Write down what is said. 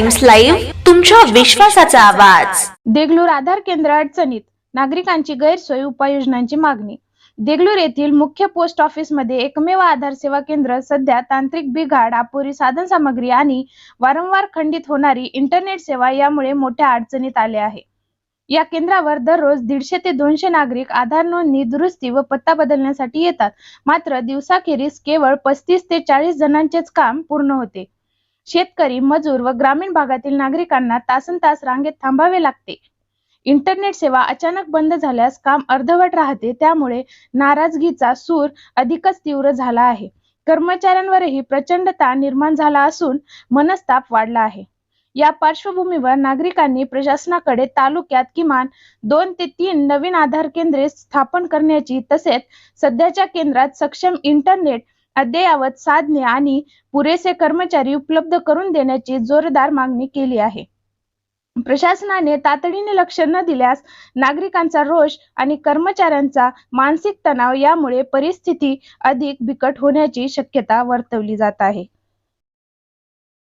Times live तुमच्या विश्वासाचा आवाज. देगलूर आधार केंद्र अडचणीत नागरिकांची गैरसोय उपाययोजनांची मागणी. देगलूर येथील मुख्य पोस्ट ऑफिसमध्ये एकमेव आधार सेवा केंद्र सध्या तांत्रिक बिघाड अपुरी साधन सामग्री आणि वारंवार खंडित होणारी इंटरनेट सेवा यामुळे मोठ्या अडचणीत आले आहे. या केंद्रावर दररोज दीडशे ते दोनशे नागरिक आधार नोंदणी दुरुस्ती व पत्ता बदलण्यासाठी येतात. मात्र दिवसाखेरीस केवळ पस्तीस ते चाळीस जणांचेच काम पूर्ण होते. शेतकरी मजूर व ग्रामीण भागातील नागरिकांना तासन तास रांगेत थांबावे लागते. इंटरनेट सेवा अचानक बंद झाल्यास काम अर्धवट राहते त्यामुळे नाराजगीचा सूर अधिकच तीव्र झाला आहे. कर्मचाऱ्यांवरही प्रचंड ताण निर्माण झाला असून मनस्ताप वाढला आहे. या पार्श्वभूमीवर नागरिकांनी प्रशासनाकडे तालुक्यात किमान दोन ते तीन नवीन आधार केंद्रे स्थापन करण्याची तसेच सध्याच्या केंद्रात सक्षम इंटरनेट अद्ययावत साधने आणि पुरेसे कर्मचारी उपलब्ध करून देण्याची जोरदार मागणी केली आहे. प्रशासनाने तातडीने लक्ष न दिल्यास नागरिकांचा रोष आणि कर्मचाऱ्यांचा मानसिक तणाव यामुळे परिस्थिती अधिक बिकट होण्याची शक्यता वर्तवली जात आहे.